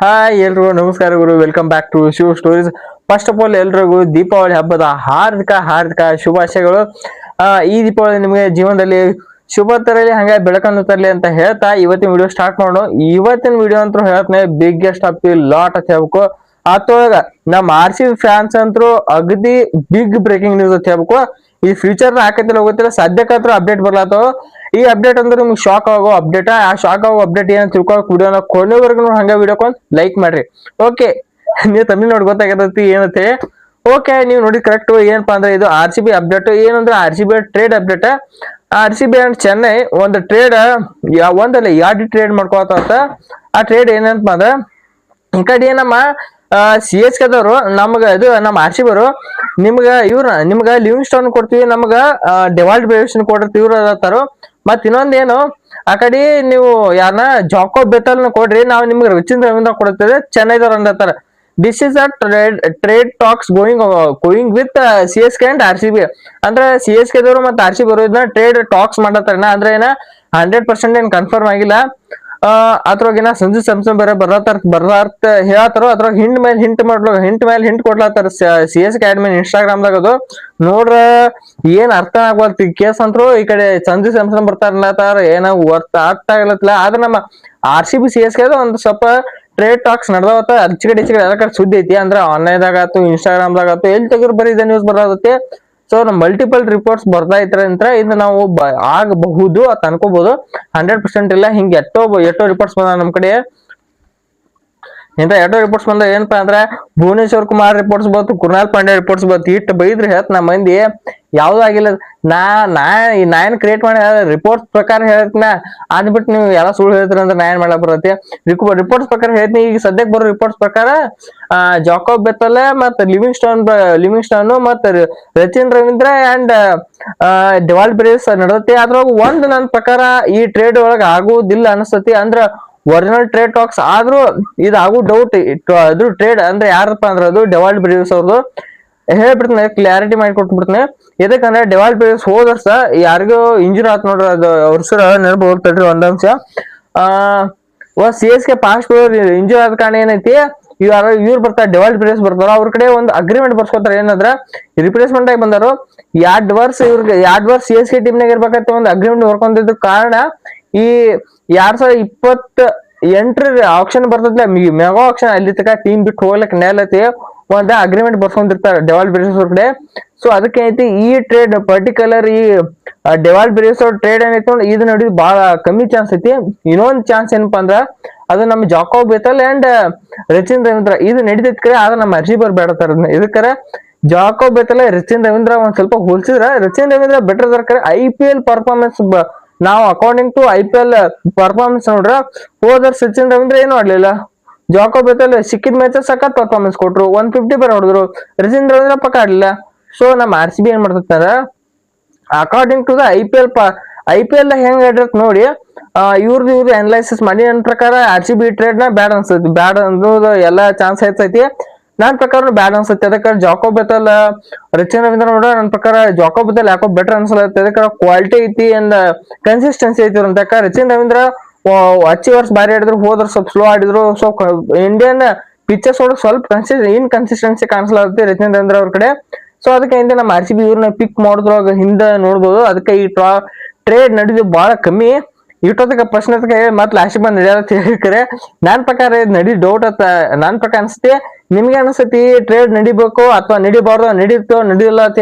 Hi ಎಲ್ರಿಗೂ ನಮಸ್ಕಾರ ಗುರು. Welcome back to Shiva stories first of all ಎಲ್ರಿಗೂ ದೀಪಾವಳಿ ಹಬ್ಬದ ಹಾರ್ದಿಕ ಹಾರ್ದಿಕ ಶುಭಾಶಯಗಳು. ಈ ದೀಪಾವಳಿ ನಿಮಗೆ ಜೀವನದಲ್ಲಿ ಶುಭ ತರಲಿ, ಹಂಗೆ ಬೆಳಕನ್ನು ತರಲಿ ಅಂತ ಹೇಳ್ತಾ ಇವತ್ತಿನ ವಿಡಿಯೋ ಸ್ಟಾರ್ಟ್ ಮಾಡೋಣ. ಇವತ್ತಿನ ವಿಡಿಯೋ ಅಂತೂ ಹೇಳ್ತಾನೆ ಬಿಗ್ಗೆಸ್ಟ್ ಆಫ್ ದಿ ಲಾಟ್ ಅಂತ ಹೇಳ್ಬೇಕು. ಅತ್ತೊಳಗ ನಮ್ಮ ಆರ್ ಸಿ ಫ್ಯಾನ್ಸ್ ಅಂತೂ ಅಗದಿ ಬಿಗ್ ಬ್ರೇಕಿಂಗ್ ನ್ಯೂಸ್ ಅಂತ ಹೇಳ್ಬೇಕು. ಈ ಫ್ಯೂಚರ್ ಹಾಕತ್ತಿಲ್ಲ ಹೋಗುತ್ತಿಲ್ಲ ಸದ್ಯಕ್ಕಂತೂ ಅಪ್ಡೇಟ್ ಬರ್ಲಾತು. ಈ ಅಪ್ಡೇಟ್ ಅಂದ್ರೆ ನಿಮ್ಗೆ ಶಾಕ್ ಆಗೋ ಅಪ್ಡೇಟ್ ಆ? ಶಾಕ್ ಆಗೋ ಅಪ್ಡೇಟ್ ಏನಂತ ತಿಳ್ಕೊಳಕ್ ವಿಡಿಯೋನ ಕೊನೆವರೆಗೂ ನೋಡಿ ಹಂಗೆ ವಿಡಿಯೋಕೊಂದು ಲೈಕ್ ಮಾಡ್ರಿ. ಓಕೆ ನೀವು ತಮಿಳ್ ನೋಡಿ ಗೊತ್ತಾಗತೈತಿ ಏನಂತೆ? ಓಕೆ ನೀವು ನೋಡಿ ಕರೆಕ್ಟ್ ಏನಪ್ಪಾ ಅಂದ್ರೆ ಇದು ಆರ್ ಸಿ ಬಿ ಅಪ್ಡೇಟ್ ಏನಂದ್ರೆ R C B trade update R C B and Chennai ಒಂದು ಟ್ರೇಡ್ ಒಂದಲ್ಲ ಎರಡು ಟ್ರೇಡ್ ಮಾಡ್ಕೊತ ಆ ಟ್ರೇಡ್ ಏನಂತ ಅಂದ್ರೆ ಈ ಕಡೆ ನಮ್ಮ ಸಿ ಎಚ್ ಕೆದವರು ನಮ್ಗ ಇದು ನಮ್ಮ ಆರ್ ಸಿ ಬರು, ನಿಮ್ಗ ಇವ್ರ, ನಿಮ್ಗ ಲಿವಿಂಗ್ ಸ್ಟೋನ್ ಕೊಡ್ತೀವಿ, ನಮ್ಗ ಡೆವಾಲ್ಡ್ ಬೇಷನ್ ಕೊಡ್ತೀವಿ, ಇವ್ರು ಅದಾರು ಮತ್ ಇನ್ನೊಂದೇನು, ಆ ಕಡೆ ನೀವು ಯಾರನ್ನ ಜಾಕೋ ಬೆತಲ್ನ ಕೊಡ್ರಿ, ನಾವು ನಿಮ್ಗೆ ರವಿಚಂದ್ರ ರವೀಂದ್ರ ಕೊಡ್ತೇವೆ ಚೆನ್ನೈದವ್ರು ಅಂದಾರ this is a trade trade talks going going with C S K and R C B ಅಂದ್ರೆ ಸಿ ಎಸ್ ಕೆದವರು ಮತ್ತೆ R C B trade talks ಮಾಡತ್ತಾರ. ಅಂದ್ರೆ ಏನ ಹಂಡ್ರೆಡ್ ಪರ್ಸೆಂಟ್ ಏನ್ ಕನ್ಫರ್ಮ್ ಆಗಿಲ್ಲ. ಅದ್ರೊಳಗಿನ ಸಂಜು ಸ್ಯಾಮ್ಸನ್ ಬೇರೆ ಬರ್ಲಾತಾರ ಬರ್ಲಾರ್ತ ಹೇಳತ್ತಾರೋ ಅದ್ರಾಗ ಹಿಂಟ್ ಮೇಲೆ ಹಿಂಟ್ ಮಾಡ್ಲ ಹಿಂಟ್ ಮೇಲೆ hint ಕೊಡ್ಲಾತಾರ C S academy admin Instagram ದಾಗ ಅದು. ನೋಡ್ರ, ಏನ್ ಅರ್ಥ ಆಗ್ವಲ್ತಿ ಕೇಸ್ ಅಂತರು ಈ ಕಡೆ ಸಂಜು ಸ್ಯಾಮ್ಸನ್ ಬರ್ತಾರ ಏನೋ ಅರ್ಥ ಅರ್ಥ ಆಗ್ಲತ್ತಿಲ್ಲ ಆದ್ರೆ ನಮ್ಮ R C B C S K ಒಂದು ಸ್ವಲ್ಪ ಟ್ರೇಡ್ ಟಾಕ್ಸ್ ನಡ್ದಾವತ್ತ. ಅಚ್ಚಿ ಕಡೆ ಎಲ್ಲ ಕಡೆ ಸುದ್ದಿ ಐತಿ. ಅಂದ್ರೆ ಆನ್ಲೈನ್ ದಾಗ ಆತು ಇನ್ಸ್ಟಾಗ್ರಾಮ್ ದಾಗ ಆತು ಎಲ್ಲಿ ತೆಗೆದ್ರು ಬರೀ ಇದೇ ನ್ಯೂಸ್ ಬರೋದತ್ತೆ ಸೊ ಮಲ್ಟಿಪಲ್ ರಿಪೋರ್ಟ್ಸ್ ಬರ್ತಾ ಇದ್ರೆ ಅಂತ ಇದು ನಾವು ಆಗಬಹುದು ಅಂತ ಅನ್ಕೋಬಹುದು. ಹಂಡ್ರೆಡ್ ಪರ್ಸೆಂಟ್ ಇಲ್ಲ. ಹಿಂಗೆ ಎಷ್ಟೋ ಎಷ್ಟೋ ರಿಪೋರ್ಟ್ಸ್ ಬಂದ ನಮ್ ಕಡೆ. ಇಂತ ಎಷ್ಟೋ ರಿಪೋರ್ಟ್ಸ್ ಬಂದ ಏನಪ್ಪಾ ಅಂದ್ರೆ ಭುವನೇಶ್ವರ್ ಕುಮಾರ್ ರಿಪೋರ್ಟ್ಸ್ ಬಂತು ಕುರ್ನಾಲ್ ಪಾಂಡೆ ರಿಪೋರ್ಟ್ಸ್ ಬಂತು ಇಟ್ಟು ಬೈದ್ರೆ ಹೇಳ್ತ ನಮ್ಮ ಮಂದಿ. ಯಾವ್ದು ಆಗಿಲ್ಲ. ನಾ ನಾ ನಾ ಏನ್ ಕ್ರಿಯೇಟ್ ಮಾಡಿ ರಿಪೋರ್ಟ್ ಪ್ರಕಾರ ಹೇಳ್ತೀನ ಅಂದ್ಬಿಟ್ಟು ನೀವು ಎಲ್ಲ ಸುಳ್ಳು ಹೇಳ್ತೀರ ಅಂದ್ರೆ ನಾ ಏನು ಮಾಡಕ್ ಬರತ್ತೆ? ರಿಪೋರ್ಟ್ಸ್ ಪ್ರಕಾರ ಹೇಳ್ತೀನಿ ಈಗ ಸದ್ಯಕ್ಕೆ ಬರೋ ರಿಪೋರ್ಟ್ಸ್ ಪ್ರಕಾರ ಜಾಕೋಬ್ ಬೆತ್ತಲೆ ಮತ್ತೆ ಲಿವಿಂಗ್ ಸ್ಟೋನ್ ಲಿವಿಂಗ್ ಸ್ಟೋನ್ ಮತ್ತೆ Rachin Ravindra and Dewald Brevis ನಡದತಿ. ಅದ್ರೊಳಗ ಒಂದ್ ನನ್ನ ಪ್ರಕಾರ ಈ ಟ್ರೇಡ್ ಒಳಗ ಆಗುವುದಿಲ್ಲ ಅನಿಸ್ತತಿ. ಅಂದ್ರ ಒರಿಜಿನಲ್ ಟ್ರೇಡ್ ಟಾಕ್ಸ್ ಆದ್ರೂ ಇದು ಆಗೋ ಡೌಟ್ ಅದು ಟ್ರೇಡ್ ಅಂದ್ರೆ ಯಾರಪ್ಪ ಅಂದ್ರೆ ಅದು ಡೆವಾಲ್ಡ್ ಬ್ರೇವ್ಸ್ ಅವ್ರದ್ದು ಹೇಳ್ಬಿಡ್ತೀನಿ ಕ್ಲಾರಿಟಿ ಮಾಡಿ ಕೊಟ್ಬಿಡ್ತೀನಿ. ಎದಕ್ಕಂದ್ರೆ ಡೆವಾಲ್ ಪ್ಲೇಯರ್ಸ್ ಹೋದ ವರ್ಷ ಯಾರಿಗೋ ಇಂಜುರಿ ಆತ್ ನೋಡ್ರಿ, ಅದು ಅವ್ರ ಹೆಸರು ನೆನಪು ತಡ್ರಿ ಒಂದಂಶ ಆ C S K past injury ಆದ ಕಾರಣ ಏನೈತಿ? ಇವ್ರು ಇವ್ರು ಬರ್ತಾರೆ ಡೆವಾಲ್ ಪ್ಲೇಯರ್ಸ್ ಬರ್ತಾರ, ಅವ್ರ ಕಡೆ ಒಂದು ಅಗ್ರಿಮೆಂಟ್ ಬರ್ಸ್ಕೊತಾರ. ಏನಂದ್ರ ರಿಪ್ಲೇಸ್ಮೆಂಟ್ ಆಗಿ ಬಂದಾರು. ಎರಡ್ ವರ್ಷ ಇವ್ರಿಗೆ, ಎರಡ್ ವರ್ಷ ಸಿ ಎಸ್ ಕೆ ಟೀಮ್ನಾಗ ಇರ್ಬೇಕಂತ ಒಂದು ಅಗ್ರಿಮೆಂಟ್ ಹೊರ್ಕೊಂಡಿದ್ದ ಕಾರಣ, ಈ ಎರಡ್ ಸಾವಿರದ ಇಪ್ಪತ್ತ ಎಂಟರ ಆಕ್ಷನ್ ಬರ್ತದ ಮೆಗಾ ಆಕ್ಷನ್ ಅಲ್ಲಿ ತನಕ ಟೀಮ್ ಬಿಟ್ಟು ಹೋಗ್ಲಿಕ್ಕೆ ನೇಲತಿ ಒಂದ ಅಗ್ರಿಮೆಂಟ್ ಬರ್ಸ್ಕೊಂಡಿರ್ತಾರೆ ಡೆವಾಲ್ ಬ್ರಿಜಸ್ ಅವ್ರ ಕಡೆ. ಸೊ ಅದಕ್ಕೆ ಏನೈತಿ, ಈ ಟ್ರೇಡ್ ಪರ್ಟಿಕ್ಯುಲರ್ ಈ ಡೆವಾಲ್ ಬ್ರೇಸ್ ಅವ್ರ ಟ್ರೇಡ್ ಏನೈತಿ ಅಂದ್ರೆ ಇದು ನಡೀದು ಬಹಳ ಕಮ್ಮಿ ಚಾನ್ಸ್ ಐತಿ. ಇನ್ನೊಂದ್ ಚಾನ್ಸ್ ಏನಪ್ಪಾ ಅಂದ್ರ, ಅದು ನಮ್ಮ Jacob Bethell and Rachin Ravindra ಇದು ನಡೀತೈತಿ ಕರೆ, ಆದ್ರೆ ನಮ್ಮ ಅರ್ಜಿ ಬೇಡತಾರ ಇದಕ್ಕರ ಜಾಕೋ ಬೇತಲ್ಲ ರಚಿನ್ ರವೀಂದ್ರ ಒಂದ್ ಸ್ವಲ್ಪ ಹೋಲ್ಸಿದ್ರ. ರಚಿನ್ ರವೀಂದ್ರ ಬೆಟರ್ ದರ್ಕಾರ ಐ ಪಿ ಎಲ್ ಪರ್ಫಾರ್ಮೆನ್ಸ್ ನಾವು according to I P L performance ನೋಡ್ರ ಹೋದ್ರ ಸಚಿನ್ ರವೀಂದ್ರ ಏನು ಆಡ್ಲಿಲ್ಲ. ಜಾಕೋ ಬೇತಲ್ ಸಿಕ್ಕಿದ ಮ್ಯಾಚ್ ಸಖತ್ ಪರ್ಫಾರ್ಮೆನ್ಸ್ ಕೊಟ್ರು. ಒನ್ ಫಿಫ್ಟಿ ಬರ್ ಹೊಡೆದ್ರು. ರಜೀಂದ್ರ ರವೀಂದ್ರ ಪಕ್ಕ ಆಡ್ಲಿಲ್ಲ. ಸೊ ನಮ್ಮ ಆರ್ ಸಿ ಬಿ ಏನ್ ಮಾಡ್ತಾರೆ according to the I P L I P L ಹೆಂಗ್ ಆಡಿರತ್ ನೋಡಿ ಇವ್ರದ್ದು ಇವ್ರದ್ದು ಅನಲೈಸಿಸ್ ಮಾಡಿ. ನನ್ನ ಪ್ರಕಾರ ಆರ್ ಸಿ ಬಿ ಟ್ರೇಡ್ನ ಬ್ಯಾಡ್ ಅನ್ಸತಿ. ಬ್ಯಾಡ್ ಅನ್ನೋದು ಎಲ್ಲ ಚಾನ್ಸ್ ಹೆಚ್ಚೈತಿ. ನನ್ನ ಪ್ರಕಾರ ಬ್ಯಾಡ್ ಅನ್ಸತ್ತೆ ಅದಕ್ಕೆ ಜಾಕೋ ಬೆತಲ್ ರಚಿನ್ ರವೀಂದ್ರ ನೋಡ ನನ್ನ ಪ್ರಕಾರ ಜಾಕೋ ಬೆತಲ್ ಯಾಕೋ ಬೆಟರ್ ಅನ್ಸಲತ್ತೆ ಅದಕ್ಕೆ ಕ್ವಾಲಿಟಿ ಐತಿ ಅಂದ ಕನ್ಸಿಸ್ಟೆನ್ಸಿ ಐತಿ ಅಂತ ರಚಿನ್ ರವೀಂದ್ರ ಹಚ್ಚಿ ವರ್ಷ ಬಾರಿ ಆಡಿದ್ರು ಹೋದ್ರ ಸ್ವಲ್ಪ ಸ್ಲೋ ಆಡಿದ್ರು. ಸ್ವಲ್ಪ ಇಂಡಿಯನ್ ಪಿಕ್ಚರ್ಸ್ ಒಳಗೆ ಸ್ವಲ್ಪ ಕನ್ಸಿಸ್ ಇನ್ಕನ್ಸಿಸ್ಟೆನ್ಸಿ ಕಾಣಿಸ್ಲಾಗುತ್ತೆ ರಚಿನ್ ರವೀಂದ್ರ ಅವ್ರ ಕಡೆ. ಸೊ ಅದಕ್ಕೆ ಹಿಂದೆ ನಮ್ಮ ಆರ್ ಸಿ ಬಿ ಇವ್ರನ್ನ ಪಿಕ್ ಮಾಡಿದ್ರೊಳಗೆ ಹಿಂದೆ ನೋಡ್ಬೋದು. ಅದಕ್ಕೆ ಈ ಟ್ರಾ ಟ್ರೇಡ್ ನಡೆದು ಬಹಳ ಕಮ್ಮಿ. ಇಟ್ಟೋದಕ್ಕೆ ಪ್ರಶ್ನೆ ಮತ್ತೆ ಲಾಸ್ಟ್ ಬಂದ್ ನಡೆಯೋದು ಹೇಳ್ತಾರೆ ನಾನ್ ಪ್ರಕಾರ ಇದು ನಡಿ ಡೌಟ್ ಅತ್ತ ನನ್ನ ಪ್ರಕಾರ ಅನ್ಸುತ್ತೆ. ನಿಮ್ಗೆ ಅನ್ಸತಿ ಟ್ರೇಡ್ ನಡಿಬೇಕು ಅಥವಾ ನಡಿಬಾರ್ದು, ನಡೀತೋ ನಡೆಯಲ್ಲ ಅಂತ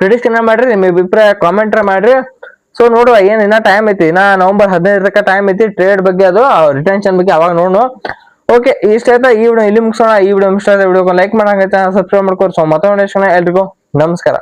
ಪ್ರಿಡಿಕ್ಷನ್ ಮಾಡ್ರಿ, ನಿಮ್ಮ ಅಭಿಪ್ರಾಯ ಕಾಮೆಂಟ್ ಮಾಡ್ರಿ. ಸೊ ನೋಡುವ, ಏನ್ ಇನ್ನ ಟೈಮ್ ಐತಿ? ಇನ್ನ ನವೆಂಬರ್ ತನಕ ಟೈಮ್ ಐತಿ ಟ್ರೇಡ್ ಬಗ್ಗೆ ಅದು ರಿಟೆನ್ಷನ್ ಬಗ್ಗೆ ಅವಾಗ ನೋಡೋಣ ಓಕೆ ಇಷ್ಟ ಆಯ್ತಾ? ಈ ವಿಡಿಯೋ ಇಲ್ಲಿ ಮುಗಿಸೋಣ. ಈ ವಿಡಿಯೋ ಇಷ್ಟ ಆಯ್ತಾ ವಿಡಿಯೋ ಲೈಕ್ ಮಾಡಂಗೈತೆ ಸಬ್ಸ್ಕ್ರೈಬ್ ಮಾಡ್ಕೊರಿ. ಸೊ ಮತ್ತೊಂದು ಎಲ್ರಿಗೂ ನಮಸ್ಕಾರ.